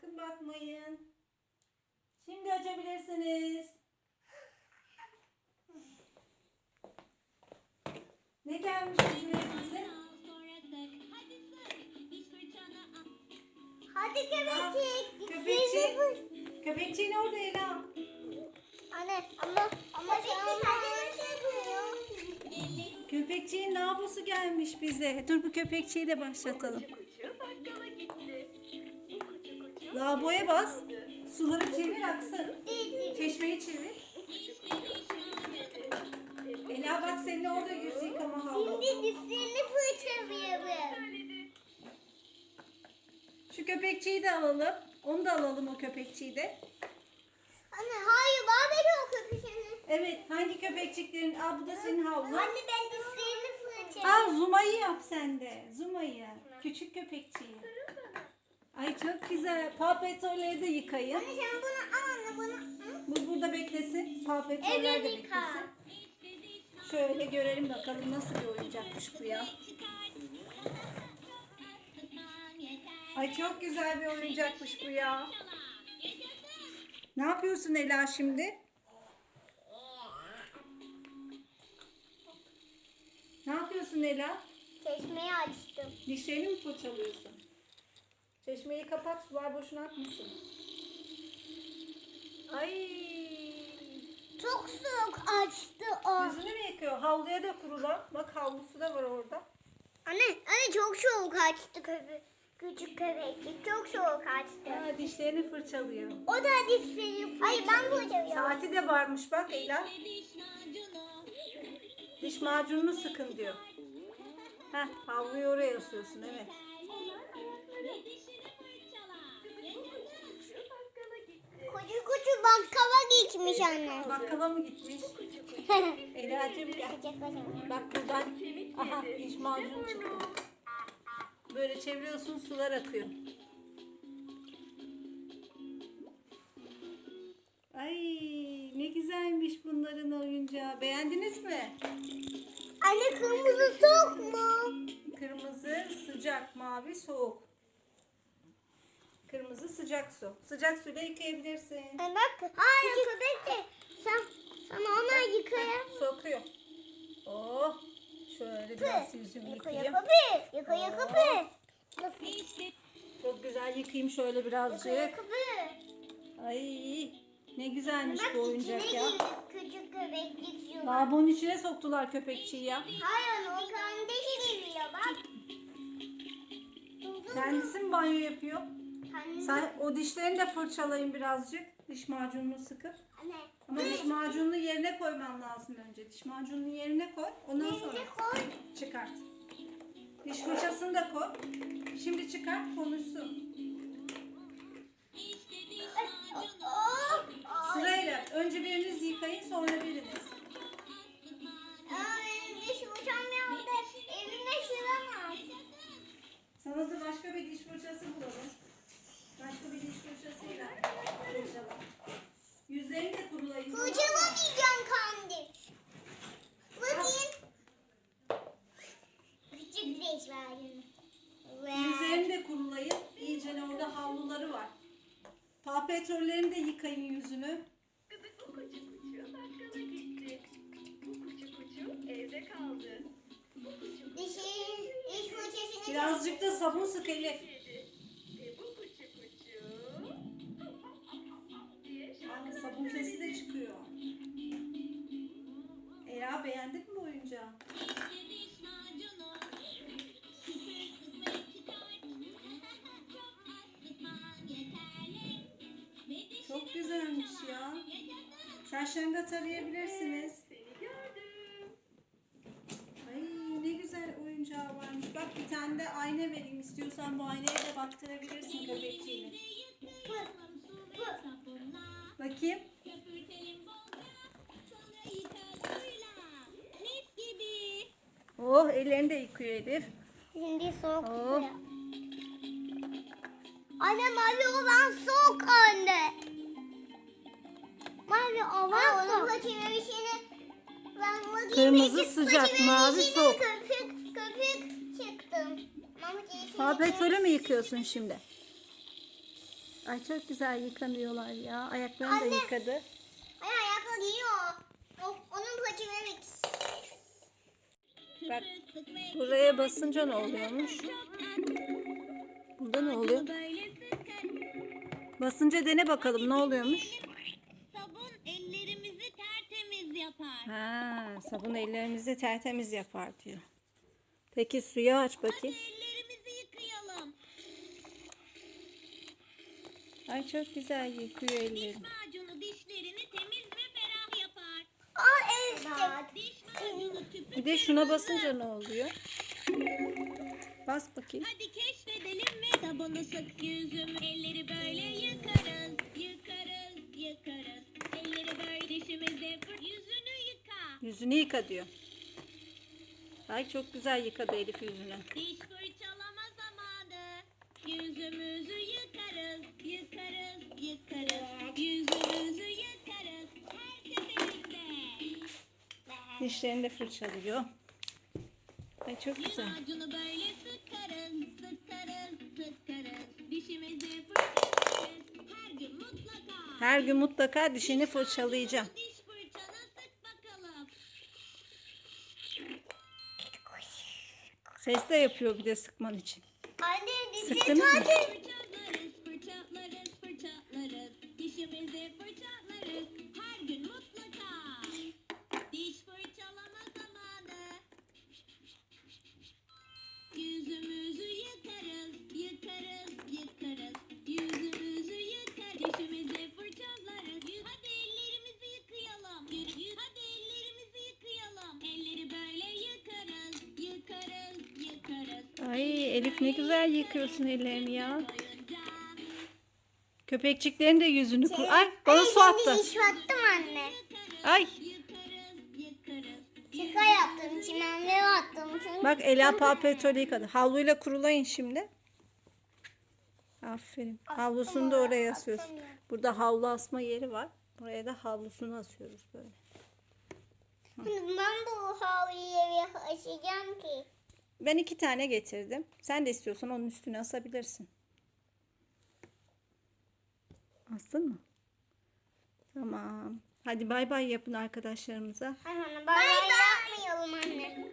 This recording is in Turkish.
Sakın bakmayın. Şimdi açabilirsiniz. Ne gelmiş bize? Hadi köpekçik. Köpekçi. Köpekçiğin orada Ela. Anne ama ama köpekçik hadi şey. Köpekçiğin labusu gelmiş bize. Dur bu köpekçiyi de başlatalım. Laboya bas. Suları çevir aksın. Çeşmeyi çevir. Ela bak senin orada yüz yıkama havlu. Şimdi dişlerini fırçalayalım. Şu köpekçiyi de alalım. Onu da alalım o köpekçiyi de. Anne hayır bana ver o köpeğini. Evet hangi köpekçiklerin? Aa bu da senin havlun. Anne ben dişlerini fırçalayayım. Aa Zuma'yı yap sen de. Zuma'yı. Küçük köpekçiyi. Ay çok güzel. Paw Patrol'leri de yıkayın. Anne sen bunu al anne bunu. Hı? Bu burada beklesin. Paw Patrol'ler de Evet, yıka. beklesin. Şöyle görelim bakalım nasıl bir oyuncakmış bu ya. Ay çok güzel bir oyuncakmış bu ya. Ne yapıyorsun Ela şimdi? Ne yapıyorsun Ela? Çeşmeyi açtım. Dişlerini mi fırçalıyorsun? Çeşmeyi kapat, sular boşuna akmasın. Ay, Çok soğuk açtı o. yüzünü mü yıkıyor? Havluya da kurula. Bak havlusu da var orada. Anne, anne çok soğuk açtı köpek. Küçük köpeklik çok soğuk açtı. Ha, dişlerini fırçalıyor. O da dişleri Hayır ben fırçalıyorum. Saati de varmış bak Ela. Diş macununu sıkın diyor. Heh, havluyu oraya asıyorsun evet. Gitmiş anne. Bakkala mı gitmiş? Ela'cığım gel. Bak buradan. Aha diş macunu çıktı. Böyle çeviriyorsun sular akıyor. Ay ne güzelmiş bunların oyuncağı. Beğendiniz mi? anne kırmızı soğuk mu? Kırmızı sıcak, mavi soğuk. Kırmızı sıcak su. Sıcak suyla yıkayabilirsin. Bak. Hayır köpek. Sen, sana onu yıkayayım. Sokuyor. Oh. Şöyle biraz yüzümü Yıka yıkayayım. yıka bir. Yıka yıka bir. Çok güzel yıkayayım şöyle Yıka birazcık. yıka bir. Ay ne güzelmiş Bak bu oyuncak ya. küçük köpeklik şu. Lavabonun içine soktular köpekçiyi ya. Hayır o kendisi geliyor bak. Kendisi mi banyo yapıyor? Sen o dişlerini de fırçalayın birazcık. Diş macununu sıkıp. Anne. Ama diş macununu yerine koyman lazım önce. Diş macununu yerine koy. Ondan sonra koy. çıkart. Diş fırçasını da koy. Şimdi çıkart konuşsun. Paw Patrol'lerini de yıkayın yüzünü. Bu kuçu kuçu bakkala gitti. Bu kuçu kuçu evde kaldı. Bu kuçu Dişi, diş fırçasını Birazcık da sabun sık Elif. sabun sesi de çıkıyor. Ela beğendin güzelmiş ya. Sen şengat arayabilirsiniz. seni gördüm. Ay ne güzel oyuncağı varmış. Bak bir tane de ayna vereyim istiyorsan bu aynaya da baktırabilirsin köpekçiğini. Bakayım. Oh ellerini de yıkıyor Elif. Şimdi soğuk Oh. Anne mavi olan soğuk anne. Mavi olan soğuk. Ben bakayım, Kırmızı içi- sıcak, mavi soğuk. Köpük, köpük çıktım. Köpük- Patrol'ü mü yıkıyorsun şimdi? Ay çok güzel yıkanıyorlar ya. Ayaklarını da Anne. yıkadı. Ay ayakla giyiyor. Onun paçaları Bak buraya basınca ne oluyormuş? Burada ne oluyor? Basınca dene bakalım ne oluyormuş? Sabun ellerimizi tertemiz yapar diyor. Peki suyu aç bakayım. Ellerimizi yıkayalım. Ay çok güzel yıkıyor ellerini. Macunu dişlerini temiz ve ferah yapar. Aa evet. Diş macunu tüpü. Bir de şuna basınca ne oluyor? Bas bakayım. Hadi keşfedelim ve sabunu sık yüzümü. Elleri böyle yıkarız, yıkarız, yıkarız. Elleri böyle dişimize fır. Yüzünü yıka. Diyor. Ay çok güzel yıkadı Elif yüzünü. Diş fırçalama zamanı. Yüzümüzü yıkarız, yıkarız, yıkarız. Yüzümüzü yıkarız. Her seferinde. Dişlerini de fırçalıyor. Ay çok güzel. Macunu böyle sıkarız, sıkarız, sıkarız. Dişimizi fırçalarız. Her gün mutlaka. Her gün mutlaka dişini fırçalayacağım. Diş fırçanı sık bakalım. Ses de yapıyor bir de sıkman için. Anne dişi Sıktınız mı? Fırçalarız, fırçalarız, fırçalarız. Dişimizi fırçalarız. Her gün mutlaka. Elif ne güzel yıkıyorsun ellerini ya. Köpekçiklerin de yüzünü kur. Ay bana su attı. diş battım anne. Ay. Şaka yaptım. Çimenleri attım. Çünkü bak Ela palpetolu yıkadı. Havluyla kurulayın şimdi. Aferin. Havlusunu da oraya asıyorsun. Burada havlu asma yeri var. Buraya da havlusunu asıyoruz böyle. Şimdi ben bu havluyu yere açacağım ki. Ben iki tane getirdim. Sen de istiyorsan onun üstüne asabilirsin. Astın mı? Tamam. Hadi bay bay yapın arkadaşlarımıza. Bay bay yapmayalım anne.